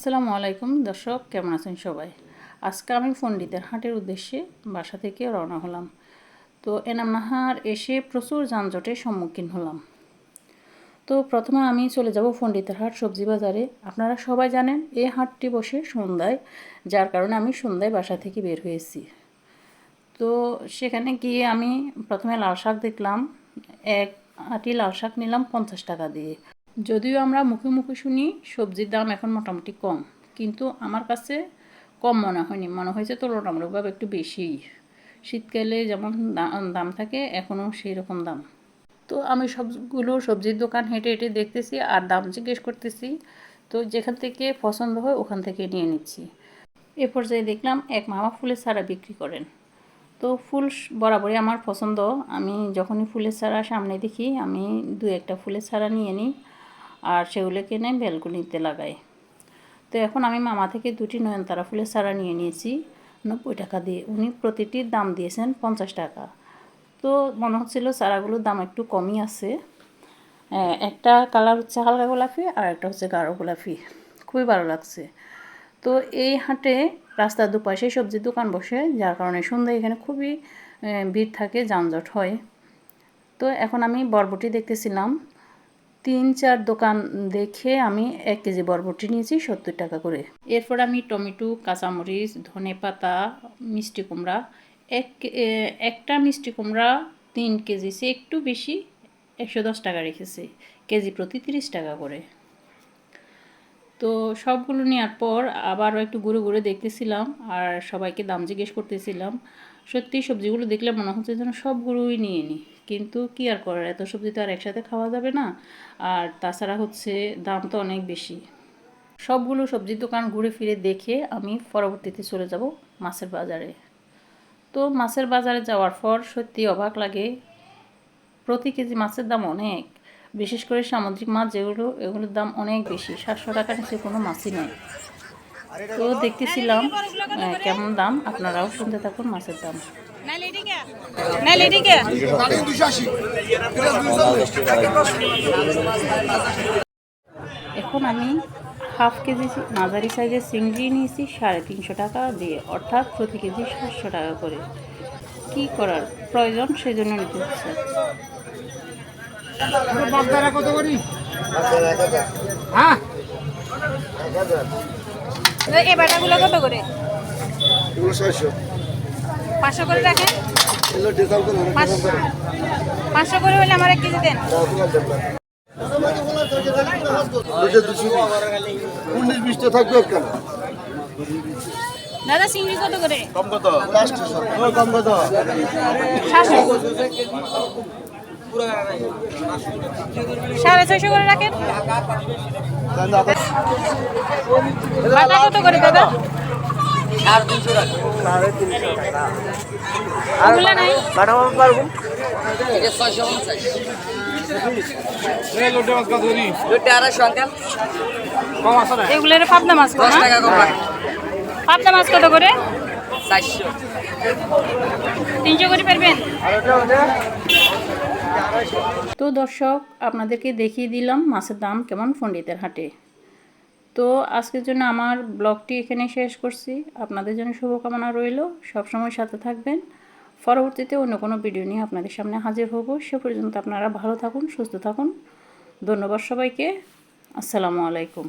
আসসালামু আলাইকুম দর্শক, কেমন আছেন সবাই? আজকে আমি পণ্ডিতের হাটের উদ্দেশ্যে বাসা থেকে রওনা হলাম। তো এনাম এনামনাহার এসে প্রচুর যানজটের সম্মুখীন হলাম। তো প্রথমে আমি চলে যাব পণ্ডিতের হাট সবজি বাজারে। আপনারা সবাই জানেন এই হাটটি বসে সন্ধ্যায়, যার কারণে আমি সন্ধ্যায় বাসা থেকে বের হয়েছি। তো সেখানে গিয়ে আমি প্রথমে লাল শাক দেখলাম। এক আটি লাল শাক নিলাম পঞ্চাশ টাকা দিয়ে। যদিও আমরা মুখে মুখে শুনি সবজির দাম এখন মোটামুটি কম, কিন্তু আমার কাছে কম মনে হয়নি। মনে হয়েছে তুলনামূলকভাবে একটু বেশিই। শীতকালে যেমন দাম থাকে, এখনও সেই রকম দাম। তো আমি সবগুলো সবজির দোকান হেঁটে হেঁটে দেখতেছি আর দাম জিজ্ঞেস করতেছি। তো যেখান থেকে পছন্দ হয় ওখান থেকে নিয়ে নিচ্ছি। এ পর্যায়ে দেখলাম এক মামা ফুলের সারা বিক্রি করেন। তো ফুল বরাবরই আমার পছন্দ। আমি যখনই ফুলের সারা সামনে দেখি, আমি দু একটা ফুলের সারা নিয়ে নিই। আর সেগুলোকে এনে ব্যালকনিতে লাগাই। তো এখন আমি মামা থেকে দুটি নয়নতারা ফুলের চারা নিয়ে নিয়েছি। নব্বই টাকা দিয়ে। উনি প্রতিটির দাম দিয়েছেন পঞ্চাশ টাকা। তো মনে হচ্ছিল চারাগুলোর দাম একটু কমই আছে। একটা কালার হচ্ছে হালকা গোলাপি আর একটা হচ্ছে গাঢ় গোলাপি। খুবই ভালো লাগছে। তো এই হাটে রাস্তার দুপাশে সবজির দোকান বসে, যার কারণে সন্ধ্যায় এখানে খুবই ভিড় থাকে, যানজট হয়। তো এখন আমি বরবটি দেখতেছিলাম। তিন চার দোকান দেখে আমি এক কেজি বরবটি নিয়েছি, সত্তর টাকা করে। এরপর আমি টমেটো, কাঁচামরিচ, ধনে পাতা, মিষ্টি কুমড়া, এক একটা মিষ্টি কুমড়া তিন কেজি সে একটু বেশি একশো দশ টাকা রেখেছে, কেজি প্রতি তিরিশ টাকা করে। তো সবগুলো নেওয়ার পর আবারও একটু ঘুরে ঘুরে দেখতেছিলাম আর সবাইকে দাম জিজ্ঞেস করতেছিলাম, সত্যি সবজিগুলো দেখলে মনে হচ্ছে যেন সবগুলোই নিয়ে নিই কিন্তু কি আর করার? এত সবজি তো আর একসাথে খাওয়া যাবে না। আর তাছাড়া হচ্ছে দাম তো অনেক বেশি। সবগুলো সবজির দোকান ঘুরে ফিরে দেখে আমি পরবর্তীতে চলে যাব মাছের বাজারে। তো মাছের বাজারে যাওয়ার পর সত্যি অবাক লাগে। প্রতি কেজি মাছের দাম অনেক। বিশেষ করে সামুদ্রিক মাছ যেগুলো, এগুলোর দাম অনেক বেশি। সাতশো টাকার নিচে কোনো মাছই নেই। তো দেখতেছিলাম কেমন দাম? আপনারাও শুনতে থাকুন মাছের দাম। এখন আমি হাফ কেজি মাঝারি সাইজের চিংড়ি নিয়েছি সাড়ে তিনশো টাকা দিয়ে অর্থাৎ প্রতি কেজি সাতশো টাকা করে। কি করার প্রয়োজন সেই জন্য নিতে হচ্ছে। বাগদারা কত করি? হ্যাঁ? এই বাটাগুলো কত করে? ছয়শো। পাঁচশো করে রাখেন। পাঁচশো করে হলে আমার এক কেজি দেন। দাদা, চিংড়ি কত করে? সাড়ে ছয়শো করে রাখেন। বাটা কত করে দাদা? এগুলোর পাবদা মাছ কত না? পাবদা মাছ কত করে? তিনশো করে পারবেন? তো দর্শক আপনাদেরকে দেখিয়ে দিলাম মাছের দাম কেমন পণ্ডিতের হাটে। তো আজকের জন্য আমার ব্লগটি এখানে শেষ করছি। আপনাদের জন্য শুভকামনা রইল। সবসময় সাথে থাকবেন। পরবর্তীতে অন্য কোনো ভিডিও নিয়ে আপনাদের সামনে হাজির হব। সে পর্যন্ত আপনারা ভালো থাকুন, সুস্থ থাকুন। ধন্যবাদ সবাইকে। আসসালামু আলাইকুম।